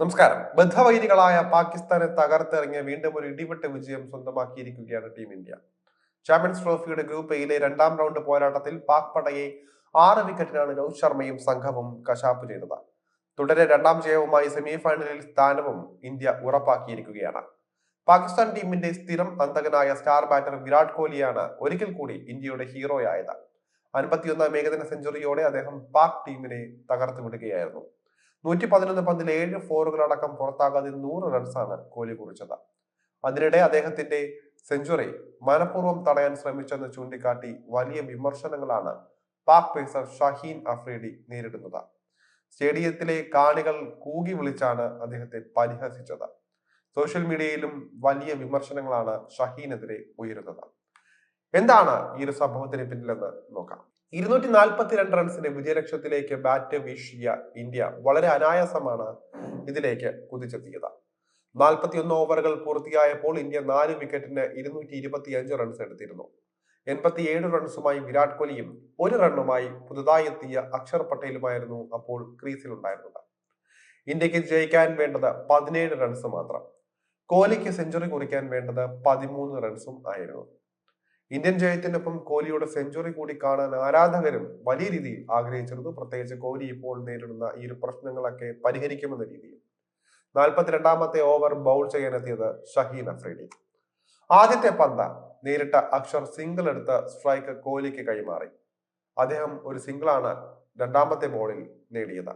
നമസ്കാരം. ബദ്ധവൈരികളായ പാകിസ്ഥാനെ തകർത്തെറിഞ്ഞ് വീണ്ടും ഒരു ഇടിവെട്ട് വിജയം സ്വന്തമാക്കിയിരിക്കുകയാണ് ടീം ഇന്ത്യ. ചാമ്പ്യൻസ് ട്രോഫിയുടെ ഗ്രൂപ്പ് എയിലെ രണ്ടാം റൗണ്ട് പോരാട്ടത്തിൽ പാക് പടയെ ആറ് വിക്കറ്റിനാണ് രോഹിത് ശർമ്മയും സംഘവും കശാപ്പ് ചെയ്തത്. തുടരെ രണ്ടാം ജയവുമായി സെമി ഫൈനലിൽ സ്ഥാനവും ഇന്ത്യ ഉറപ്പാക്കിയിരിക്കുകയാണ്. പാകിസ്ഥാൻ ടീമിന്റെ സ്ഥിരം അന്തകനായ സ്റ്റാർ ബാറ്റർ വിരാട് കോഹ്ലിയാണ് ഒരിക്കൽ കൂടി ഇന്ത്യയുടെ ഹീറോയായത്. അൻപത്തിയൊന്നാം ഏകദിന സെഞ്ചുറിയോടെ അദ്ദേഹം പാക് ടീമിനെ തകർത്തു വിടുകയായിരുന്നു നൂറ്റി പതിനൊന്ന് പന്തിൽ ഏഴ് ഫോറുകളടക്കം പുറത്താകാതെ നൂറ് റൺസാണ് കോഹ്ലി കുറിച്ചത്. അതിനിടെ അദ്ദേഹത്തിന്റെ സെഞ്ചുറി മനഃപൂർവം തടയാൻ ശ്രമിച്ചെന്ന് ചൂണ്ടിക്കാട്ടി വലിയ വിമർശനങ്ങളാണ് പാക് പേസർ ഷഹീൻ അഫ്രീഡി നേരിടുന്നത്. സ്റ്റേഡിയത്തിലെ കാണികൾ കൂകി വിളിച്ചാണ് അദ്ദേഹത്തെ പരിഹസിച്ചത്. സോഷ്യൽ മീഡിയയിലും വലിയ വിമർശനങ്ങളാണ് ഷഹീനെതിരെ ഉയരുന്നത്. എന്താണ് ഈ ഒരു സംഭവത്തിന് പിന്നിലെന്ന് നോക്കാം. ഇരുന്നൂറ്റി നാൽപ്പത്തിരണ്ട് റൺസിന്റെ വിജയലക്ഷ്യത്തിലേക്ക് ബാറ്റ് വീശിയ ഇന്ത്യ വളരെ അനായാസമാണ് ഇതിലേക്ക് കുതിച്ചെത്തിയത്. നാൽപ്പത്തിയൊന്ന് ഓവറുകൾ പൂർത്തിയായപ്പോൾ ഇന്ത്യ നാല് വിക്കറ്റിന് ഇരുന്നൂറ്റി ഇരുപത്തി അഞ്ച് റൺസ് എടുത്തിരുന്നു. എൺപത്തിയേഴ് റൺസുമായി വിരാട് കോഹ്ലിയും ഒരു റണ്ണുമായി പുതുതായി എത്തിയ അക്ഷർ പട്ടേലുമായിരുന്നു അപ്പോൾ ക്രീസിലുണ്ടായിരുന്നത്. ഇന്ത്യയ്ക്ക് ജയിക്കാൻ വേണ്ടത് പതിനേഴ് റൺസ് മാത്രം. കോഹ്ലിക്ക് സെഞ്ചുറി കുറിക്കാൻ വേണ്ടത് പതിമൂന്ന് റൺസും ആയിരുന്നു. ഇന്ത്യൻ ജയത്തിനൊപ്പം കോഹ്ലിയുടെ സെഞ്ചുറി കൂടി കാണാൻ ആരാധകരും വലിയ രീതിയിൽ ആഗ്രഹിച്ചിരുന്നു. പ്രത്യേകിച്ച് കോഹ്ലി ഇപ്പോൾ നേരിടുന്ന ഈ ഒരു പ്രശ്നങ്ങളൊക്കെ പരിഹരിക്കുമെന്ന രീതിയിൽ. നാൽപ്പത്തിരണ്ടാമത്തെ ഓവർ ബൗൾ ചെയ്യാനെത്തിയത് ഷഹീൻ അഫ്രീദി. ആദ്യത്തെ പന്ത നേരിട്ട അക്ഷർ സിംഗിൾ എടുത്ത് സ്ട്രൈക്ക് കോഹ്ലിക്ക് കൈമാറി. അദ്ദേഹം ഒരു സിംഗിളാണ് രണ്ടാമത്തെ ബോളിൽ നേടിയത്.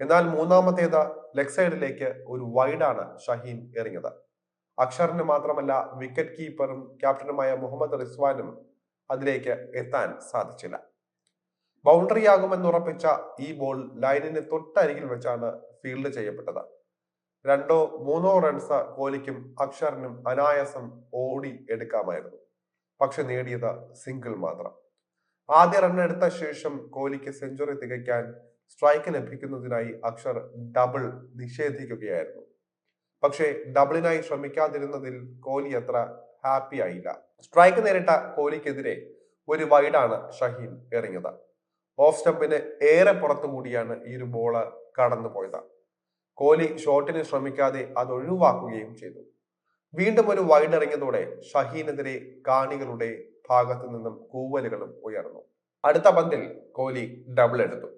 എന്നാൽ മൂന്നാമത്തേത് ലെഗ് സൈഡിലേക്ക് ഒരു വൈഡാണ് ഷഹീൻ എറിഞ്ഞത്. അക്ഷറിന് മാത്രമല്ല വിക്കറ്റ് കീപ്പറും ക്യാപ്റ്റനുമായ മുഹമ്മദ് റിസ്വാനും അതിലേക്ക് എത്താൻ സാധിച്ചില്ല. ബൗണ്ടറി ആകുമെന്ന് ഉറപ്പിച്ച ഈ ബോൾ ലൈനിന് തൊട്ടരികിൽ വെച്ചാണ് ഫീൽഡ് ചെയ്യപ്പെട്ടത്. രണ്ടോ മൂന്നോ റൺസ് കോലിക്കും അക്ഷറിനും അനായാസം ഓടി എടുക്കാമായിരുന്നു. പക്ഷെ നേടിയത് സിംഗിൾ മാത്രം. ആദ്യ റൺ എടുത്ത ശേഷം കോഹ്ലിക്ക് സെഞ്ചുറി തികയ്ക്കാൻ സ്ട്രൈക്ക് ലഭിക്കുന്നതിനായി അക്ഷർ ഡബിൾ നിഷേധിക്കുകയായിരുന്നു. പക്ഷേ ഡബിളിനായി ശ്രമിക്കാതിരുന്നതിൽ കോഹ്ലി അത്ര ഹാപ്പി ആയില്ല. സ്ട്രൈക്ക് നേരിട്ട കോഹ്ലിക്കെതിരെ ഒരു വൈഡാണ് ഷഹീൻ എറിഞ്ഞത്. ഓഫ് സ്റ്റംപിന് ഏറെ പുറത്തു കൂടിയാണ് ഈ ഒരു ബോൾ കടന്നു പോയത് കോഹ്ലി ഷോട്ടിന് ശ്രമിക്കാതെ അത് ഒഴിവാക്കുകയും ചെയ്തു. വീണ്ടും ഒരു വൈഡ് ഇറങ്ങിയതോടെ ഷഹീനെതിരെ കാണികളുടെ ഭാഗത്തു നിന്നും കൂവലുകളും ഉയർന്നു. അടുത്ത പന്തിൽ കോഹ്ലി ഡബിൾ എടുത്തു.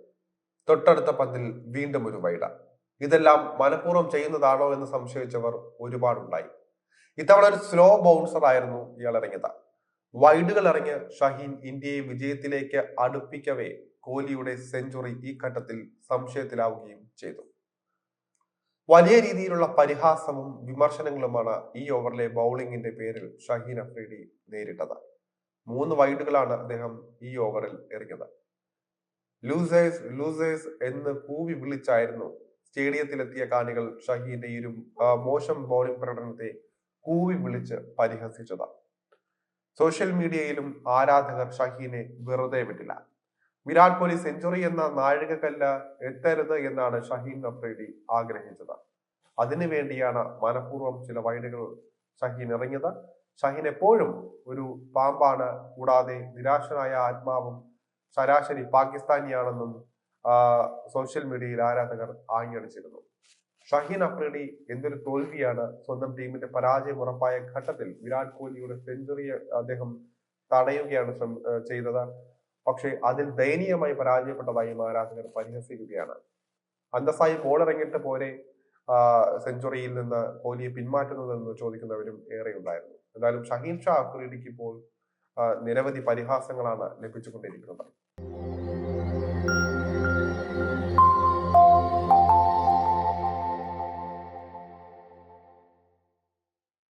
തൊട്ടടുത്ത പന്തിൽ വീണ്ടും ഒരു വൈഡ ഇതെല്ലാം മനഃപൂർവം ചെയ്യുന്നതാണോ എന്ന് സംശയിച്ചവർ ഒരുപാടുണ്ടായി. ഇത്തവണ ഒരു സ്ലോ ബൗൺസർ ആയിരുന്നു ഇയാൾ ഇറങ്ങിയത്. വൈഡുകൾ ഇറങ്ങിയ ഷഹീൻ ഇന്ത്യയെ വിജയത്തിലേക്ക് അടുപ്പിക്കവേ കോഹ്ലിയുടെ സെഞ്ചുറി ഈ ഘട്ടത്തിൽ സംശയത്തിലാവുകയും ചെയ്തു. വലിയ രീതിയിലുള്ള പരിഹാസവും വിമർശനങ്ങളുമാണ് ഈ ഓവറിലെ ബൗളിംഗിന്റെ പേരിൽ ഷഹീൻ അഫ്രീഡി നേരിട്ടത്. മൂന്ന് വൈഡുകളാണ് അദ്ദേഹം ഈ ഓവറിൽ എറിഞ്ഞത്. ലൂസേഴ്സ് ലൂസേഴ്സ് എന്ന് കൂവി വിളിച്ചായിരുന്നു സ്റ്റേഡിയത്തിലെത്തിയ കാണികൾ ഷഹീന്റെ ഇരും മോശം ബോളിംഗ് പ്രകടനത്തെ കൂവി വിളിച്ച് പരിഹസിച്ചത്. സോഷ്യൽ മീഡിയയിലും ആരാധകർ ഷഹീനെ വെറുതെ വിട്ടില്ല. വിരാട് കോഹ്ലി സെഞ്ചുറി എന്ന നാഴികക്കല്ല് എത്തരുത് എന്നാണ് ഷഹീൻ അഫ്രീഡി ആഗ്രഹിച്ചത്. അതിനു വേണ്ടിയാണ് മനഃപൂർവം ചില വൈഡുകൾ ഷഹീൻ ഇറങ്ങിയത്. ഷഹീൻ എപ്പോഴും ഒരു പാമ്പാണ്. കൂടാതെ നിരാശനായ ആത്മാവും ശരാശരി പാകിസ്ഥാനിയാണെന്നും സോഷ്യൽ മീഡിയയിൽ ആരാധകർ ആഞ്ഞടിച്ചിരുന്നു. ഷഹീൻ അഫ്രീഡി എന്തൊരു തോൽവിയാണ് സ്വന്തം ടീമിന്റെ പരാജയം ഉറപ്പായ ഘട്ടത്തിൽ വിരാട് കോഹ്ലിയുടെ സെഞ്ചുറി അദ്ദേഹം തടയുകയാണ് ചെയ്തത്. പക്ഷേ അതിൽ ദയനീയമായി പരാജയപ്പെട്ടതായും ആരാധകർ പരിഹസിക്കുകയാണ്. അന്തസ്സായി ബോളിറങ്ങിട്ട് പോലെ സെഞ്ചുറിയിൽ നിന്ന് കോഹ്ലിയെ പിന്മാറ്റുന്നതെന്ന് ചോദിക്കുന്നവരും ഏറെ ഉണ്ടായിരുന്നു എന്തായാലും ഷഹീൻ ഷാ അഫ്രീഡിക്ക് ഇപ്പോൾ നിരവധി പരിഹാസങ്ങളാണ് ലഭിച്ചുകൊണ്ടിരിക്കുന്നത്.